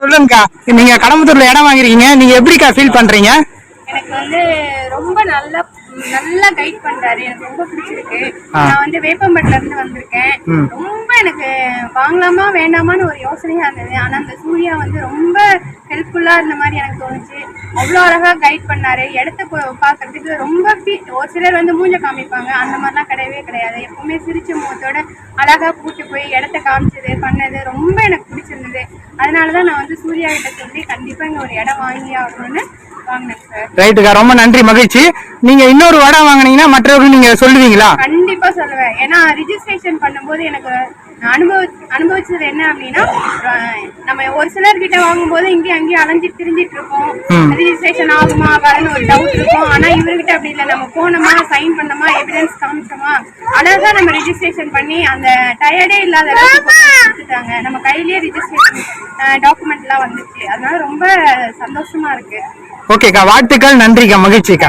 சொல்லுங்கக்கா நீங்க கடம்பத்தூர்ல இடம் வாங்கிருக்கீங்க நீங்க எப்படிக்கா ஃபீல் பண்றீங்க? எனக்கு வந்து ரொம்ப நல்ல நல்லா கைட் பண்றாரு. எனக்கு ரொம்ப பிடிச்சிருக்கு. நான் வந்து வேப்பம்பட்டில இருந்து வந்திருக்கேன். ரொம்ப எனக்கு வாங்கலாமா வேண்டாமான்னு ஒரு யோசனையா இருந்தது. ஆனா அந்த சூர்யா வந்து ரொம்ப ஹெல்ப்ஃபுல்லா இருந்த மாதிரி எனக்கு தோணுச்சு. அவ்வளோ அழகா கைட் பண்ணாரு. இடத்த பார்க்கறதுக்கு ரொம்ப fe- ஒரு சிலர் வந்து மூஞ்ச காமிப்பாங்க. அந்த மாதிரிலாம் கிடையவே கிடையாது. எப்பவுமே சிரிச்ச முகத்தோட அழகா கூட்டு போய் இடத்த காமிச்சது பண்ணது ரொம்ப எனக்கு பிடிச்சிருந்தது. அதனாலதான் நான் வந்து சூர்யா கிட்ட சொல்லி கண்டிப்பா இங்க ஒரு இடம் வாங்கி ஆகணும்னு ரைட்டுக்கா ரொம்ப நன்றி மகிழ்ச்சி. நீங்க இன்னொரு இடம் வாங்குனீங்கன்னா மற்றவர்கள் நீங்க சொல்லுவீங்களா? கண்டிப்பா சொல்லுவேன். ஏன்னா ரிஜிஸ்ட்ரேஷன் பண்ணும்போது எனக்கு நான் அனுபவ அனுபவிச்சது என்ன அப்படின்னா நம்ம ஒரு சிலர் கிட்ட வாங்கும்போது இங்கேயும் அங்கேயும் அலைஞ்சு திரிஞ்சிட்டு இருப்போம். ரிஜிஸ்ட்ரேஷன் ஆகுமா ஆகாதுன்னு ஒரு டவுட் இருக்கும். ஆனா இவர்கிட்ட அப்படி இல்லை. நம்ம போனோமா சைன் பண்ணோமா எவிடன்ஸ் காமிச்சோமா அழகா நம்ம ரிஜிஸ்ட்ரேஷன் பண்ணி அந்த டயர்டே இல்லாத கொடுத்துட்டாங்க. நம்ம கையிலேயே ரிஜிஸ்ட்ரேஷன் டாக்குமெண்ட்லாம் வந்துச்சு. அதனால ரொம்ப சந்தோஷமா இருக்கு. ஓகேக்கா வாழ்த்துக்கள். நன்றிக்கா. மகிழ்ச்சிக்கா.